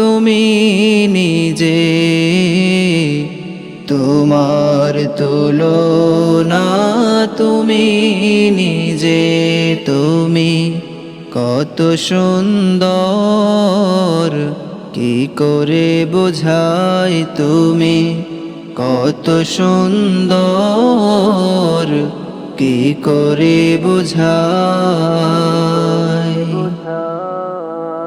তুমি নিজে, তোমার তুলো না তুমি নিজে, তুমি কত সুন্দর, কি করে বোঝাই তুমি কত সুন্দর, কি করে বোঝাই?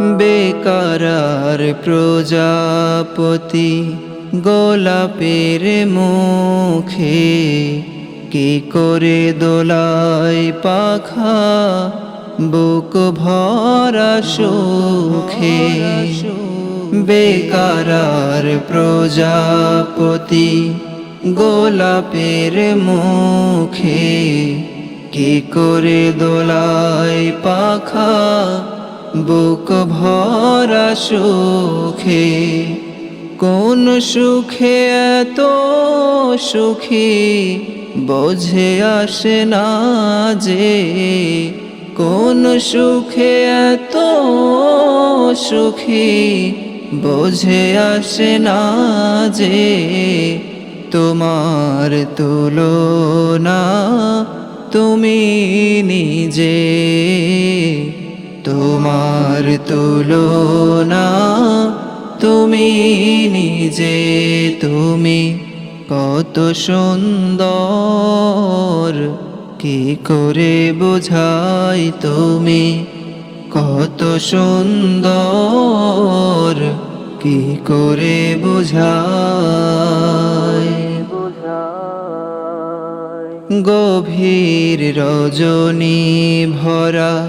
বেকারার প্রজাপতি গোলাপের মুখে কি করে দোলাই পাখা বুক ভরা সুখে? বেকারার প্রজাপতি গোলাপের মুখে কি করে দোলাই পাখা বুক ভরা সুখে, কোন সুখে এত সুখী? বোঝে আসে না যে, কোন সুখে এত সুখী? বোঝে আসে না যে, তোমার তুলনা তুমি নিজে। তোমার তুলনা তুমি নিজে, তুমি কত সুন্দর। কি করে বোঝাই তুমি কত সুন্দর? কি করে বোঝাই? গভীর রজনী ভরা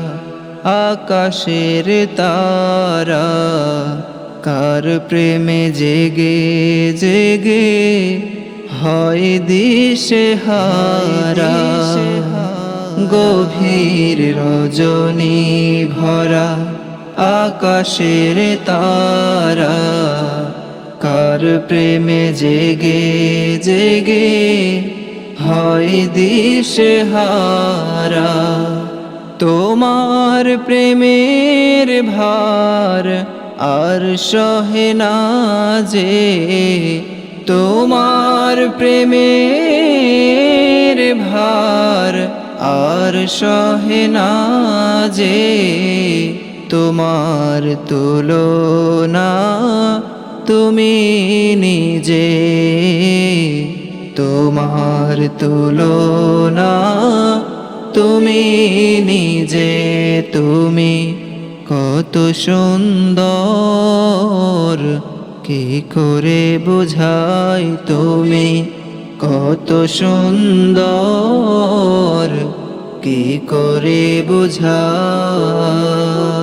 আকাশের তারা, কার প্রেমে জেগে জেগে হয় দিশে হারা। গভীর রজনী ভরা আকাশের তারা, কার প্রেমে জেগে জেগে হয় দিশে হারা। তোমার প্রেমের ভার আর সহে না যে তোমার প্রেমের ভার আর সহে না যে তোমার তুলনা তুমি নিজে তোমার তুলনা তুমি নিজে তুমি কত সুন্দর। কি করে বোঝাই তুমি কত সুন্দর? কি করে বোঝাই